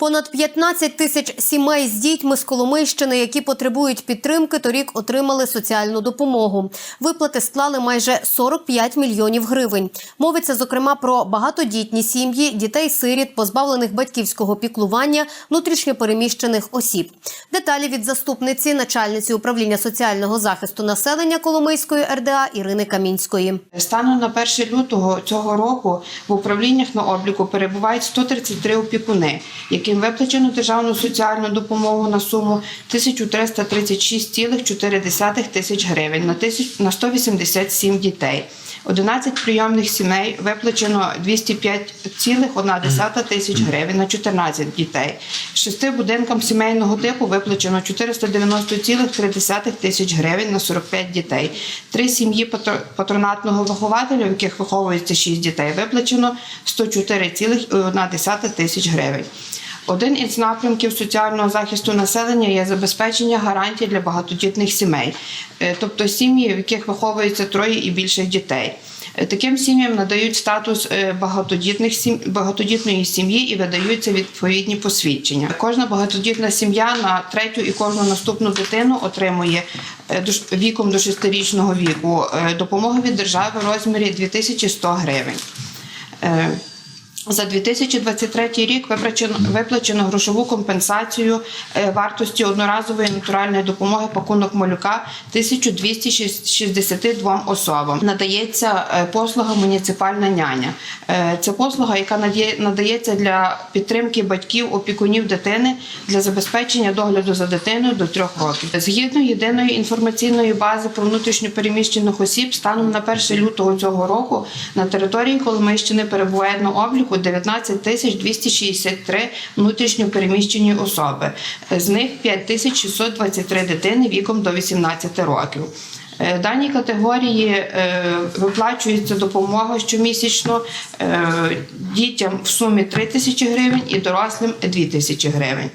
Понад 15 тисяч сімей з дітьми з Коломийщини, які потребують підтримки, торік отримали соціальну допомогу. Виплати склали майже 45 мільйонів гривень. Мовиться зокрема про багатодітні сім'ї, дітей-сиріт, позбавлених батьківського піклування, внутрішньопереміщених осіб. Деталі від заступниці начальниці управління соціального захисту населення Коломийської РДА Ірини Камінської. Станом на 1 лютого цього року в управліннях на обліку перебувають 133 опікуни, яким виплачено державну соціальну допомогу на суму 1336,4 тисяч гривень на тисяч- на 187 дітей. 11 прийомних сімей виплачено 205,1 тисяч гривень на 14 дітей. Шести будинкам сімейного типу виплачено 490,3 тисяч гривень на 45 дітей. Три сім'ї патро- патронатного вихователя, в яких виховується 6 дітей, виплачено 104,1 тисяч гривень. Один із напрямків соціального захисту населення є забезпечення гарантій для багатодітних сімей, Е, тобто сім'ї, в яких виховується троє і більше дітей. Е, Таким сім'ям надають статус е, багатодітних сім... багатодітної сім'ї і видаються відповідні посвідчення. Кожна багатодітна сім'я на третю і кожну наступну дитину отримує віком до 6-річного віку допомогу від держави в розмірі 2100 гривень. За 2023 рік виплачено, виплачено грошову компенсацію е, вартості одноразової натуральної допомоги пакунок малюка 1262 особам. Надається е, послуга муніципальна няня. Е, Це послуга, яка надається для підтримки батьків, опікунів дитини для забезпечення догляду за дитиною до трьох років. Згідно єдиної інформаційної бази про внутрішньопереміщених осіб, станом на 1 лютого цього року на території Коломийщини перебуває на обліку 19 тисяч 263 внутрішньопереміщені особи. З них 5 тисяч 623 дитини віком до 18 років. Е, Даній категорії е, виплачується допомога щомісячно е, дітям в сумі 3 тисячі гривень і дорослим 2 тисячі гривень.